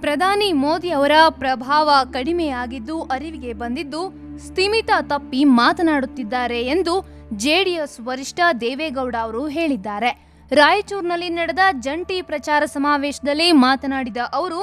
ಪ್ರಧಾನಿ ಮೋದಿ ಅವರ ಪ್ರಭಾವ ಕಡಿಮೆಯಾಗಿದ್ದು ಅರಿವಿಗೆ ಬಂದಿದ್ದು ಸ್ಥಿಮಿತ ತಪ್ಪಿ ಮಾತನಾಡುತ್ತಿದ್ದಾರೆ ಎಂದು ಜೆಡಿಎಸ್ ವರಿಷ್ಠ ದೇವೇಗೌಡ ಅವರು ಹೇಳಿದ್ದಾರೆ. ರಾಯಚೂರಿನಲ್ಲಿ ನಡೆದ ಜಂಟಿ ಪ್ರಚಾರ ಸಮಾವೇಶದಲ್ಲಿ ಮಾತನಾಡಿದ ಅವರು,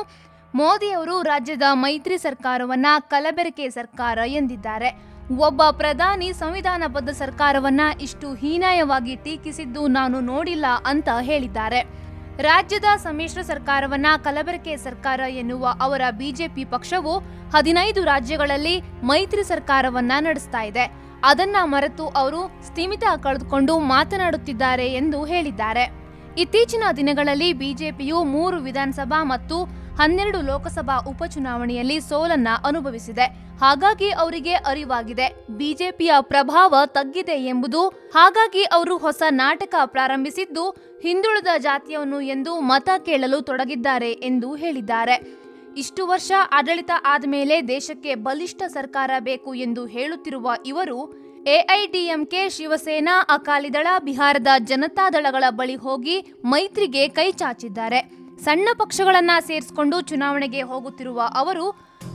ಮೋದಿ ಅವರು ರಾಜ್ಯದ ಮೈತ್ರಿ ಸರ್ಕಾರವನ್ನ ಕಲಬೆರಕೆ ಸರ್ಕಾರ ಎಂದಿದ್ದಾರೆ. ಒಬ್ಬ ಪ್ರಧಾನಿ ಸಂವಿಧಾನಬದ್ಧ ಸರ್ಕಾರವನ್ನ ಇಷ್ಟು ಹೀನಾಯವಾಗಿ ಟೀಕಿಸಿದ್ದು ನಾನು ನೋಡಿಲ್ಲ ಅಂತ ಹೇಳಿದ್ದಾರೆ. ರಾಜ್ಯದ ಸಮ್ಮಿಶ್ರ ಸರ್ಕಾರವನ್ನ ಕಲಬೆರಕೆ ಸರ್ಕಾರ ಎನ್ನುವ ಅವರ ಬಿಜೆಪಿ ಪಕ್ಷವು ಹದಿನೈದು ರಾಜ್ಯಗಳಲ್ಲಿ ಮೈತ್ರಿ ಸರ್ಕಾರವನ್ನ ನಡೆಸ್ತಾ ಇದೆ. ಅದನ್ನ ಮರೆತು ಅವರು ಸ್ಥಿಮಿತ ಕಳೆದುಕೊಂಡು ಮಾತನಾಡುತ್ತಿದ್ದಾರೆ ಎಂದು ಹೇಳಿದ್ದಾರೆ. ಇತ್ತೀಚಿನ ದಿನಗಳಲ್ಲಿ ಬಿಜೆಪಿಯು ಮೂರು ವಿಧಾನಸಭಾ ಮತ್ತು ಹನ್ನೆರಡು ಲೋಕಸಭಾ ಉಪಚುನಾವಣೆಯಲ್ಲಿ ಸೋಲನ್ನ ಅನುಭವಿಸಿದೆ. ಹಾಗಾಗಿ ಅವರಿಗೆ ಅರಿವಾಗಿದೆ. ಬಿಜೆಪಿಯ ಪ್ರಭಾವ ತಗ್ಗಿದೆ ಎಂಬುದು, ಹಾಗಾಗಿ ಅವರು ಹೊಸ ನಾಟಕ ಪ್ರಾರಂಭಿಸಿದ್ದು, ಹಿಂದುಳಿದ ಜಾತಿಯವನು ಎಂದು ಮತ ಕೇಳಲು ತೊಡಗಿದ್ದಾರೆ ಎಂದು ಹೇಳಿದ್ದಾರೆ. ಇಷ್ಟು ವರ್ಷ ಆಡಳಿತ ಆದಮೇಲೆ ದೇಶಕ್ಕೆ ಬಲಿಷ್ಠ ಸರ್ಕಾರ ಬೇಕು ಎಂದು ಹೇಳುತ್ತಿರುವ ಇವರು ಎಐಡಿಎಂಕೆ ಶಿವಸೇನಾ ಅಕಾಲಿದಳ ಬಿಹಾರದ ಜನತಾದಳಗಳ ಬಳಿ ಹೋಗಿ ಮೈತ್ರಿಗೆ ಕೈ ಚಾಚಿದ್ದಾರೆ. ಸಣ್ಣ ಪಕ್ಷಗಳನ್ನ ಸೇರಿಸಿಕೊಂಡು ಚುನಾವಣೆಗೆ ಹೋಗುತ್ತಿರುವ ಅವರು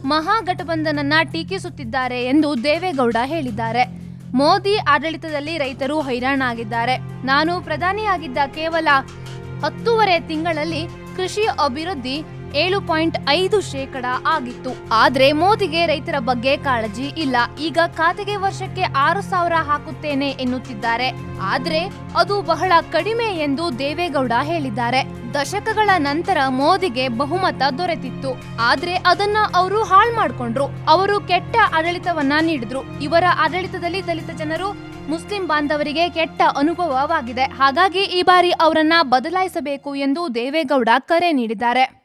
ಮಹಾಗಠಬಂಧನನ್ನ ಟೀಕಿಸುತ್ತಿದ್ದಾರೆ ಎಂದು ದೇವೇಗೌಡ ಹೇಳಿದ್ದಾರೆ. ಮೋದಿ ಆಡಳಿತದಲ್ಲಿ ರೈತರು ಹೈರಾಣಾಗಿದ್ದಾರೆ. ನಾನು ಪ್ರಧಾನಿಯಾಗಿದ್ದ ಕೇವಲ ಹತ್ತೂವರೆ ತಿಂಗಳಲ್ಲಿ ಕೃಷಿ ಅಭಿವೃದ್ಧಿ ಏಳು ಪಾಯಿಂಟ್ ಐದು ಶೇಕಡ ಆಗಿತ್ತು. ಆದ್ರೆ ಮೋದಿಗೆ ರೈತರ ಬಗ್ಗೆ ಕಾಳಜಿ ಇಲ್ಲ. ಈಗ ಖಾತೆಗೆ ವರ್ಷಕ್ಕೆ ಆರು ಸಾವಿರ ಹಾಕುತ್ತೇನೆ ಎನ್ನುತ್ತಿದ್ದಾರೆ. ಆದ್ರೆ ಅದು ಬಹಳ ಕಡಿಮೆ ಎಂದು ದೇವೇಗೌಡ ಹೇಳಿದ್ದಾರೆ. ದಶಕಗಳ ನಂತರ ಮೋದಿಗೆ ಬಹುಮತ ದೊರೆತಿತ್ತು. ಆದ್ರೆ ಅದನ್ನ ಅವರು ಹಾಳ್ ಮಾಡ್ಕೊಂಡ್ರು. ಅವರು ಕೆಟ್ಟ ಆಡಳಿತವನ್ನ ನೀಡಿದ್ರು. ಇವರ ಆಡಳಿತದಲ್ಲಿ ದಲಿತ ಜನರು ಮುಸ್ಲಿಂ ಬಾಂಧವರಿಗೆ ಕೆಟ್ಟ ಅನುಭವವಾಗಿದೆ. ಹಾಗಾಗಿ ಈ ಬಾರಿ ಅವರನ್ನ ಬದಲಾಯಿಸಬೇಕು ಎಂದು ದೇವೇಗೌಡ ಕರೆ ನೀಡಿದ್ದಾರೆ.